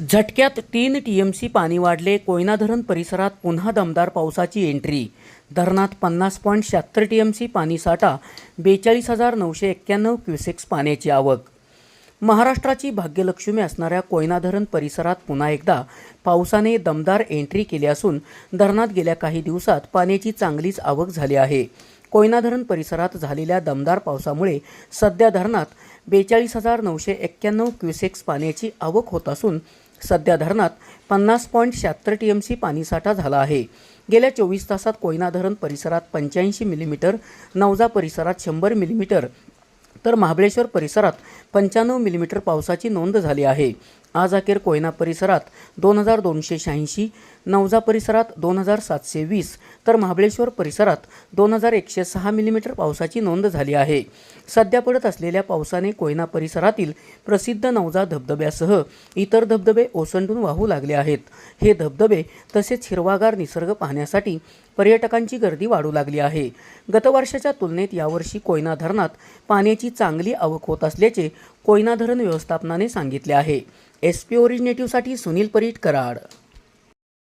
झटक्यात तीन T M C पाणी वाढले. कोयना धरण परिसरात पुन्हा दमदार पावसाची एंट्री. धरणात पन्नास पॉईंट शहात्तर टी एम सी पाणीसाठा बेचाळीस हजार नऊशे एक्क्याण्णव क्युसेक्स पाण्याची आवक. महाराष्ट्राची भाग्यलक्ष्मी असणाऱ्या कोयना धरण परिसरात पुन्हा एकदा पावसाने दमदार एंट्री केली असून धरणात गेल्या काही दिवसात पाण्याची चांगलीच आवक झाली आहे. कोयना धरण परिसरात झालेल्या दमदार पावसामुळे सध्या धरणात बेचाळीस हजार नऊशे एक्क्याण्णव क्युसेक्स पाण्याची आवक होत असून सध्या धरणात पन्नास पॉईंट शहात्तर टी एम सी पाणीसाठा झाला आहे. गेल्या चोवीस तासात कोयना धरण परिसरात पंच्याऐंशी मिलीमीटर नवजा परिसरात शंभर मिलीमीटर तर महाबळेश्वर परिसरात पंच्याण्णव मिलीमीटर पावसाची नोंद झाली आहे. आज अखेर कोयना परिसरात दोन हजार दोनशे शहाऐंशी नवजा परिसरात दोन हजार सातशे वीस तर महाबळेश्वर परिसरात दोन हजार एकशे सहा मिलीमीटर पावसाची नोंद झाली आहे. सध्या पडत असलेल्या पावसाने कोयना परिसरातील प्रसिद्ध नवजा धबधब्यासह इतर धबधबे ओसंडून वाहू लागले आहेत. हे धबधबे तसेच हिरवागार निसर्ग पाहण्यासाठी पर्यटकांची गर्दी वाढू लागली आहे. गतवर्षाच्या तुलनेत यावर्षी कोयना धरणात पाण्याची चांगली आवक होत असल्याचे कोयना धरण व्यवस्थापनाने सांगितले आहे. एस पी ओरिजिनेटिव्हसाठी सुनील परीट कराड.